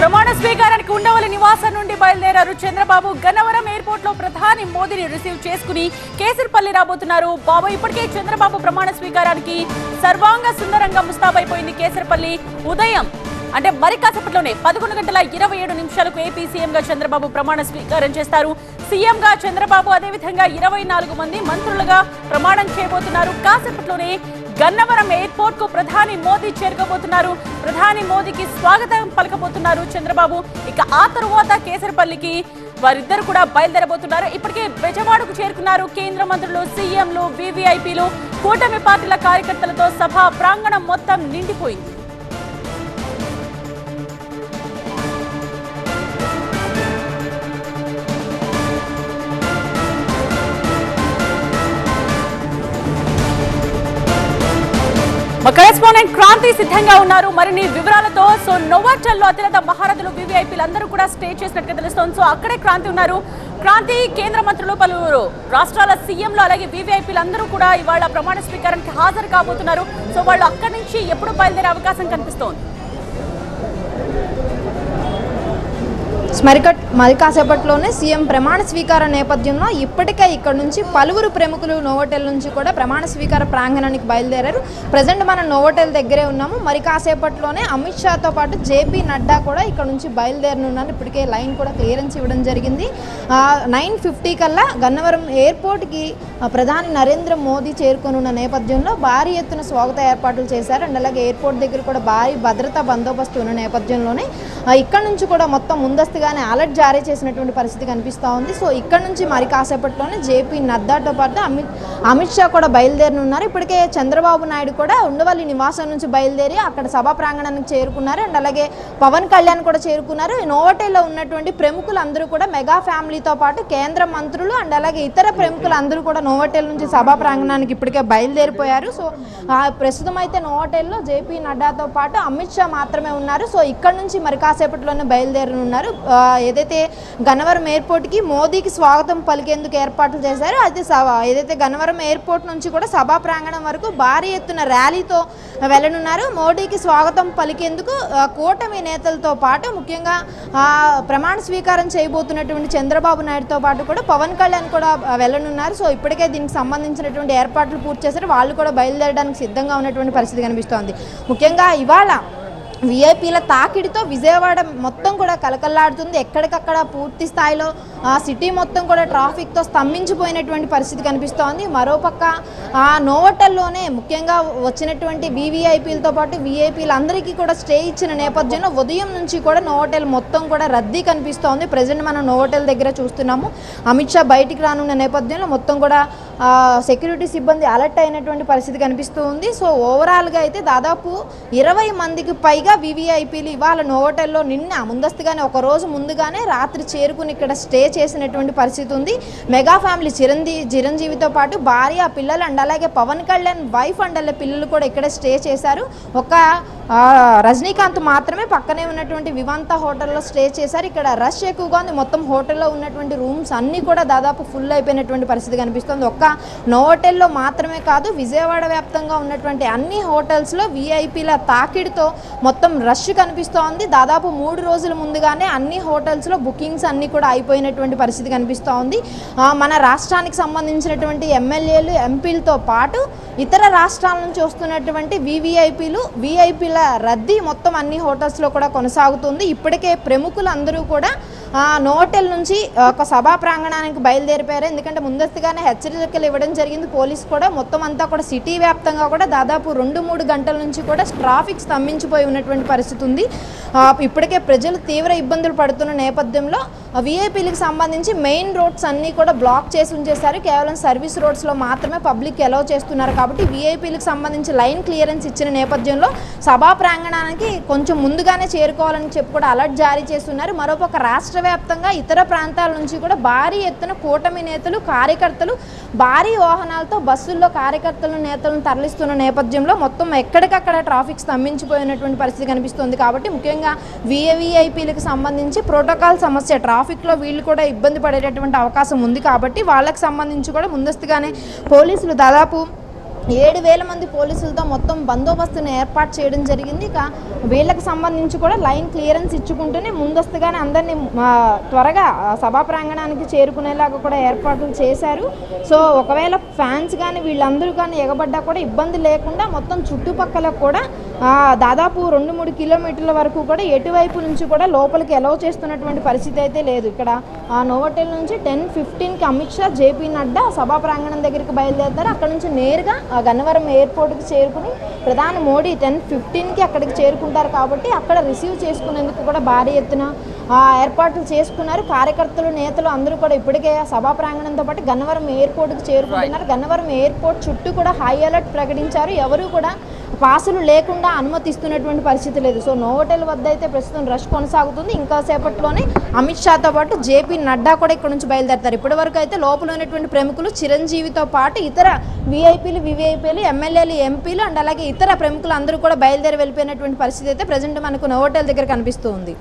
ప్రమాణ స్వీకారానికి ఉండవల నివాసం నుండి బయలుదేరారు చంద్రబాబు. గన్నవరం ఎయిర్పోర్ట్లో ప్రధాని మోదీని రిసీవ్ చేసుకుని కేసరిపల్లి రాబోతున్నారు. బాబు ఇప్పటికే చంద్రబాబు ప్రమాణ స్వీకారానికి సర్వాంగ సుందరంగా ముస్తాబైపోయింది కేసరిపల్లి. ఉదయం అంటే మరి కాసేపట్లోనే పదకొండు గంటల ఇరవై ఏడు నిమిషాలకు ఏపీ సీఎం గా చంద్రబాబు ప్రమాణ స్వీకారం చేస్తారు. సీఎం గా చంద్రబాబు అదేవిధంగా ఇరవై నాలుగు మంది మంత్రులుగా ప్రమాణం చేయబోతున్నారు. కాసేపట్లోనే గన్నవరం ఎయిర్పోర్ట్కు ప్రధాని మోదీ చేరుకోబోతున్నారు ప్రధాని మోదీకి స్వాగతం పలకబోతున్నారు చంద్రబాబు. ఇక ఆ తరువాత కేసరపల్లికి వారిద్దరు కూడా బయలుదేరబోతున్నారు. ఇప్పటికే బెజవాడకు చేరుకున్నారు కేంద్ర మంత్రులు సీఎంలు వివిఐపీలు కూటమి పార్టీల కార్యకర్తలతో సభ ప్రాంగణం మొత్తం నిండిపోయింది. మా కరెస్పాండెంట్ క్రాంతి సిద్ధంగా ఉన్నారు. మరిన్ని వివరాలతో సో నోవాచల్లో అతిరథ మహారథులు వివిఐపీలు అందరూ కూడా స్టే చేసినట్టుగా తెలుస్తోంది. సో అక్కడే క్రాంతి ఉన్నారు. క్రాంతి కేంద్ర మంత్రులు పలువురు రాష్ట్రాల సీఎంలు అలాగే వివిఐపీలు అందరూ కూడా ఇవాళ ప్రమాణ స్వీకారానికి హాజరు కాబోతున్నారు. సో వాళ్ళు అక్కడి నుంచి ఎప్పుడు బయలుదేరే అవకాశం కనిపిస్తోంది? మరికట్ మరి కాసేపట్లోనే సీఎం ప్రమాణ స్వీకార నేపథ్యంలో ఇప్పటికే ఇక్కడ నుంచి పలువురు ప్రముఖులు నోవోటెల్ నుంచి కూడా ప్రమాణ స్వీకార ప్రాంగణానికి బయలుదేరారు. ప్రజెంట్ మనం నోవోటెల్ దగ్గరే ఉన్నాము. మరి కాసేపట్లోనే అమిత్ షాతో పాటు జేపీ నడ్డా కూడా ఇక్కడ నుంచి బయలుదేరనున్నారు. ఇప్పటికే లైన్ కూడా క్లియరెన్స్ ఇవ్వడం జరిగింది. నైన్ ఫిఫ్టీ కల్లా గన్నవరం ఎయిర్పోర్ట్కి ప్రధాని నరేంద్ర మోదీ చేరుకోనున్న నేపథ్యంలో భారీ ఎత్తున స్వాగత ఏర్పాట్లు చేశారు. అండ్ అలాగే ఎయిర్పోర్ట్ దగ్గర కూడా భారీ భద్రతా బందోబస్తు ఉన్న నేపథ్యంలోనే ఇక్కడ నుంచి కూడా మొత్తం ముందస్తుగానే అలర్ట్ జారీ చేసినటువంటి పరిస్థితి కనిపిస్తూ ఉంది. సో ఇక్కడ నుంచి మరి కాసేపట్లోనే జేపీ నడ్డాతో పాటు అమిత్ అమిత్ షా కూడా బయలుదేరనున్నారు ఇప్పటికే చంద్రబాబు నాయుడు కూడా ఉండవల్లి నివాసం నుంచి బయలుదేరి అక్కడ సభా ప్రాంగణానికి చేరుకున్నారు. అండ్ అలాగే పవన్ కళ్యాణ్ కూడా చేరుకున్నారు. నోవటేలో ఉన్నటువంటి ప్రముఖులు అందరూ కూడా మెగా ఫ్యామిలీతో పాటు కేంద్ర మంత్రులు అండ్ అలాగే ఇతర ప్రముఖులు అందరూ కూడా నోవటేల్ నుంచి సభా ప్రాంగణానికి ఇప్పటికే బయలుదేరిపోయారు. సో ప్రస్తుతం అయితే నోవటేల్లో జేపీ నడ్డాతో పాటు అమిత్ షా మాత్రమే ఉన్నారు. సో ఇక్కడ నుంచి మరి కాసేపట్లోనే బయలుదేరనున్నారు. ఏదైతే గన్నవరం ఎయిర్పోర్ట్కి మోదీకి స్వాగతం పలికేందుకు ఏర్పాట్లు చేశారో అయితే సభ- ఏదైతే గన్నవరం ఎయిర్పోర్ట్ నుంచి కూడా సభా ప్రాంగణం వరకు భారీ ఎత్తున ర్యాలీతో వెళ్ళనున్నారు. మోడీకి స్వాగతం పలికేందుకు కూటమి నేతలతో పాటు ముఖ్యంగా ప్రమాణ స్వీకారం చేయబోతున్నటువంటి చంద్రబాబు నాయుడుతో పాటు కూడా పవన్ కళ్యాణ్ కూడా వెళ్ళనున్నారు. సో ఇప్పటికే దీనికి సంబంధించినటువంటి ఏర్పాట్లు పూర్తి చేశారు. వాళ్ళు కూడా బయలుదేరడానికి సిద్ధంగా ఉన్నటువంటి పరిస్థితి కనిపిస్తోంది. ముఖ్యంగా ఇవాళ వీఐపీల తాకిడితో విజయవాడ మొత్తం కూడా కలకల్లాడుతుంది. ఎక్కడికక్కడ పూర్తి స్థాయిలో ఆ సిటీ మొత్తం కూడా ట్రాఫిక్తో స్తంభించిపోయినటువంటి పరిస్థితి కనిపిస్తోంది. మరోపక్క ఆ నోవటల్లోనే ముఖ్యంగా వచ్చినటువంటి వివిఐపీలతో పాటు విఐపీలు అందరికీ కూడా స్టే ఇచ్చిన నేపథ్యంలో ఉదయం నుంచి కూడా నోవటెల్ మొత్తం కూడా రద్దీ కనిపిస్తోంది. ప్రజెంట్ మనం నోవటెల్ దగ్గర చూస్తున్నాము. అమిత్ షా బయటికి రానున్న నేపథ్యంలో మొత్తం కూడా సెక్యూరిటీ సిబ్బంది అలర్ట్ అయినటువంటి పరిస్థితి కనిపిస్తూ ఉంది. సో ఓవరాల్గా అయితే దాదాపు ఇరవై మందికి పైగా వివిఐపీలు ఇవాళ నోవటల్లో నిన్న ముందస్తుగానే ఒక రోజు ముందుగానే రాత్రి చేరుకుని ఇక్కడ స్టే చేసినటువంటి పరిస్థితి ఉంది. మెగా ఫ్యామిలీ చిరంజీవి చిరంజీవితో పాటు భార్య పిల్లలు అండ్ అలాగే పవన్ కళ్యాణ్ వైఫ్ అండ్ వాళ్ళ పిల్లలు కూడా ఇక్కడ స్టే చేశారు. ఒక రజనీకాంత్ మాత్రమే పక్కనే ఉన్నటువంటి వివంత హోటల్లో స్టే చేశారు. ఇక్కడ రష్ ఎక్కువగా ఉంది. మొత్తం హోటల్లో ఉన్నటువంటి రూమ్స్ అన్నీ కూడా దాదాపు ఫుల్ అయిపోయినటువంటి పరిస్థితి కనిపిస్తుంది. ఒక్క నోవోటెల్లో మాత్రమే కాదు విజయవాడ వ్యాప్తంగా ఉన్నటువంటి అన్ని హోటల్స్లో వీఐపీల తాకిడితో మొత్తం రష్ కనిపిస్తోంది. దాదాపు మూడు రోజుల ముందుగానే అన్ని హోటల్స్లో బుకింగ్స్ అన్నీ కూడా అయిపోయినటువంటి పరిస్థితి కనిపిస్తోంది. మన రాష్ట్రానికి సంబంధించినటువంటి ఎమ్మెల్యేలు ఎంపీలతో పాటు ఇతర రాష్ట్రాల నుంచి వస్తున్నటువంటి వివిఐపీలు విఐపీల రద్దీ మొత్తం అన్ని హోటల్స్లో కూడా కొనసాగుతుంది. ఇప్పటికే ప్రముఖులు అందరూ కూడా నోటెల్ నుంచి ఒక సభా ప్రాంగణానికి బయలుదేరిపోయారు. ఎందుకంటే ముందస్తుగానే హెచ్చరికలు ఇవ్వడం జరిగింది. పోలీసు కూడా మొత్తం అంతా కూడా సిటీ వ్యాప్తంగా కూడా దాదాపు రెండు మూడు గంటల నుంచి కూడా ట్రాఫిక్ స్తంభించిపోయి ఉన్నటువంటి పరిస్థితి ఉంది. ఇప్పటికే ప్రజలు తీవ్ర ఇబ్బందులు పడుతున్న నేపథ్యంలో విఐపీలకు సంబంధించి మెయిన్ రోడ్స్ అన్నీ కూడా బ్లాక్ చేసి ఉంచేశారు. కేవలం సర్వీస్ రోడ్స్లో మాత్రమే పబ్లిక్ అలౌ చేస్తున్నారు కాబట్టి విఐపీలకు సంబంధించి లైన్ క్లియరెన్స్ ఇచ్చిన నేపథ్యంలో సభా ప్రాంగణానికి కొంచెం ముందుగానే చేరుకోవాలని చెప్పి కూడా అలర్ట్ జారీ చేస్తున్నారు. మరోపక్క రాష్ట్ర వ్యాప్తంగా ఇతర ప్రాంతాల నుంచి కూడా భారీ ఎత్తున కూటమి నేతలు కార్యకర్తలు భారీ వాహనాలతో బస్సుల్లో కార్యకర్తలు నేతలను తరలిస్తున్న నేపథ్యంలో మొత్తం ఎక్కడికక్కడ ట్రాఫిక్ స్తంభించిపోయినటువంటి పరిస్థితి కనిపిస్తుంది. కాబట్టి ముఖ్యంగా విఐపీలకు సంబంధించి ప్రోటోకాల్ సమస్య ట్రాఫిక్లో వీళ్ళు కూడా ఇబ్బంది పడేటటువంటి అవకాశం ఉంది. కాబట్టి వాళ్ళకి సంబంధించి కూడా ముందస్తుగానే పోలీసులు దాదాపు ఏడు వేల మంది పోలీసులతో మొత్తం బందోబస్తును ఏర్పాటు చేయడం జరిగింది. ఇక వీళ్ళకి సంబంధించి కూడా లైన్ క్లియరెన్స్ ఇచ్చుకుంటూనే ముందస్తుగానే అందరినీ త్వరగా సభా ప్రాంగణానికి చేరుకునేలాగా కూడా ఏర్పాట్లు చేశారు. సో ఒకవేళ ఫ్యాన్స్ కానీ వీళ్ళందరూ కానీ ఎగబడ్డా కూడా ఇబ్బంది లేకుండా మొత్తం చుట్టుపక్కల కూడా దాదాపు రెండు మూడు కిలోమీటర్ల వరకు కూడా ఎటువైపు నుంచి కూడా లోపలికి ఎలవ్ చేస్తున్నటువంటి పరిస్థితి అయితే లేదు. ఇక్కడ ఆ నోవోటెల్ నుంచి టెన్ ఫిఫ్టీన్కి అమిత్ షా జేపీ నడ్డా సభా ప్రాంగణం దగ్గరికి బయలుదేరుతారు. అక్కడ నుంచి నేరుగా గన్నవరం ఎయిర్పోర్ట్కి చేరుకుని ప్రధాని మోడీ టెన్ ఫిఫ్టీన్కి అక్కడికి చేరుకుంటారు కాబట్టి అక్కడ రిసీవ్ చేసుకునేందుకు కూడా భారీ ఎత్తున ఏర్పాట్లు చేసుకున్నారు. కార్యకర్తలు నేతలు అందరూ కూడా ఇప్పటికే ఆ సభా ప్రాంగణంతో పాటు గన్నవరం ఎయిర్పోర్ట్కి చేరుకుంటున్నారు. గన్నవరం ఎయిర్పోర్ట్ చుట్టూ కూడా హై అలర్ట్ ప్రకటించారు. ఎవరు కూడా పాసులు లేకుండా అనుమతిస్తున్నటువంటి పరిస్థితి లేదు. సో నోవోటెల్ వద్ద అయితే ప్రస్తుతం రష్ కొనసాగుతుంది. ఇంకా సేపట్లోనే అమిత్ షాతో పాటు జేపీ నడ్డా కూడా ఇక్కడ నుంచి బయలుదేరతారు. ఇప్పటి వరకు అయితే లోపల ఉన్నటువంటి ప్రముఖులు చిరంజీవితో పాటు ఇతర వీఐపీలు వివైపీలు ఎమ్మెల్యేలు ఎంపీలు అండ్ అలాగే ఇతర ప్రముఖులు అందరూ కూడా బయలుదేరి వెళ్ళిపోయినటువంటి పరిస్థితి అయితే ప్రజెంట్ మనకు నోవోటెల్ దగ్గర కనిపిస్తూ ఉంది.